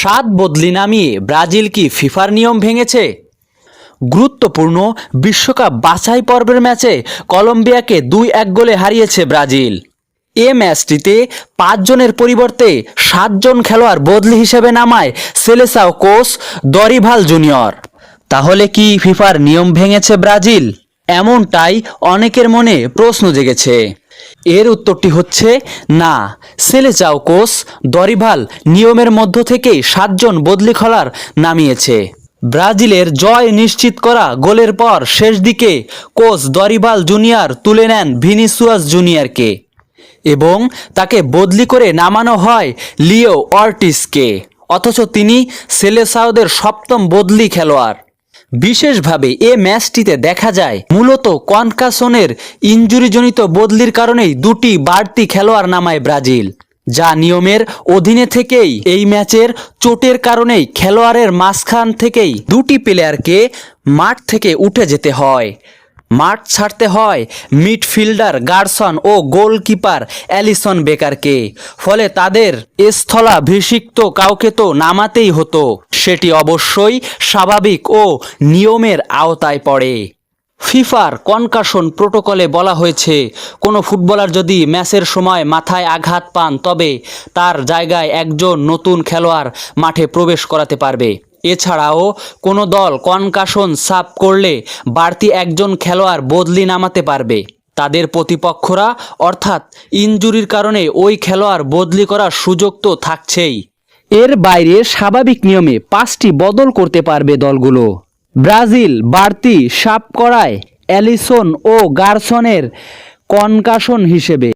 সাত বদলি নামিয়ে ব্রাজিল কি ফিফার নিয়ম ভেঙেছে? গুরুত্বপূর্ণ বিশ্বকাপ বাছাই পর্বের ম্যাচে কলম্বিয়াকে দুই এক গোলে হারিয়েছে ব্রাজিল। এ ম্যাচটিতে পাঁচজনের পরিবর্তে সাতজন খেলোয়াড় বদলি হিসেবে নামায় সেলেসাও কোচ দরিভাল জুনিয়র। তাহলে কি ফিফার নিয়ম ভেঙেছে ব্রাজিল? এমনটাই অনেকের মনে প্রশ্ন জেগেছে। এর উত্তরটি হচ্ছে, না, সেলে সেলেচাও কোচ দরিভাল নিয়মের মধ্য থেকেই সাতজন বদলি খলার নামিয়েছে। ব্রাজিলের জয় নিশ্চিত করা গোলের পর শেষ দিকে কোচ দরিভাল জুনিয়র তুলে নেন ভিনিসুয়াস জুনিয়রকে এবং তাকে বদলি করে নামানো হয় লিও অর্টিসকে। অথচ তিনি সেলেসাওদের সপ্তম বদলি খেলোয়াড়। বিশেষভাবে এ ম্যাচটিতে দেখা যায়, মূলত কনকাসনের ইঞ্জুরিজনিত বদলির কারণেই দুটি বাড়তি খেলোয়াড় নামায় ব্রাজিল, যা নিয়মের অধীনে থেকেই এই ম্যাচের চোটের কারণেই খেলোয়াড়ের মাঝখান থেকেই দুটি প্লেয়ারকে মাঠ থেকে উঠে যেতে হয়। মাঠ ছাড়তে হয় মিডফিল্ডার গার্সন ও গোলকিপার অ্যালিসন বেকারকে, ফলে তাদের স্থলাভিষিক্ত কাউকে তো নামাতেই হতো। সেটি অবশ্যই স্বাভাবিক ও নিয়মের আওতায় পড়ে। ফিফার কনকাশন প্রোটোকলে বলা হয়েছে, কোনো ফুটবলার যদি ম্যাচের সময় মাথায় আঘাত পান, তবে তার জায়গায় একজন নতুন খেলোয়াড় মাঠে প্রবেশ করাতে পারবে। এছাড়াও, কোনো দল কনকাশন সাপ করলে বাড়তি একজন খেলোয়াড় বদলি নামাতে পারবে। তাদের প্রতিপক্ষরা, অর্থাৎ ইনজুরির কারণে ওই খেলোয়াড় বদলি করার সুযোগ তো থাকছেই। এর বাইরে স্বাভাবিক নিয়মে পাঁচটি বদল করতে পারবে দলগুলো। ব্রাজিল, বাড়তি সাপ করায় অ্যালিসন ও গার্সনের কনকাশন হিসেবে।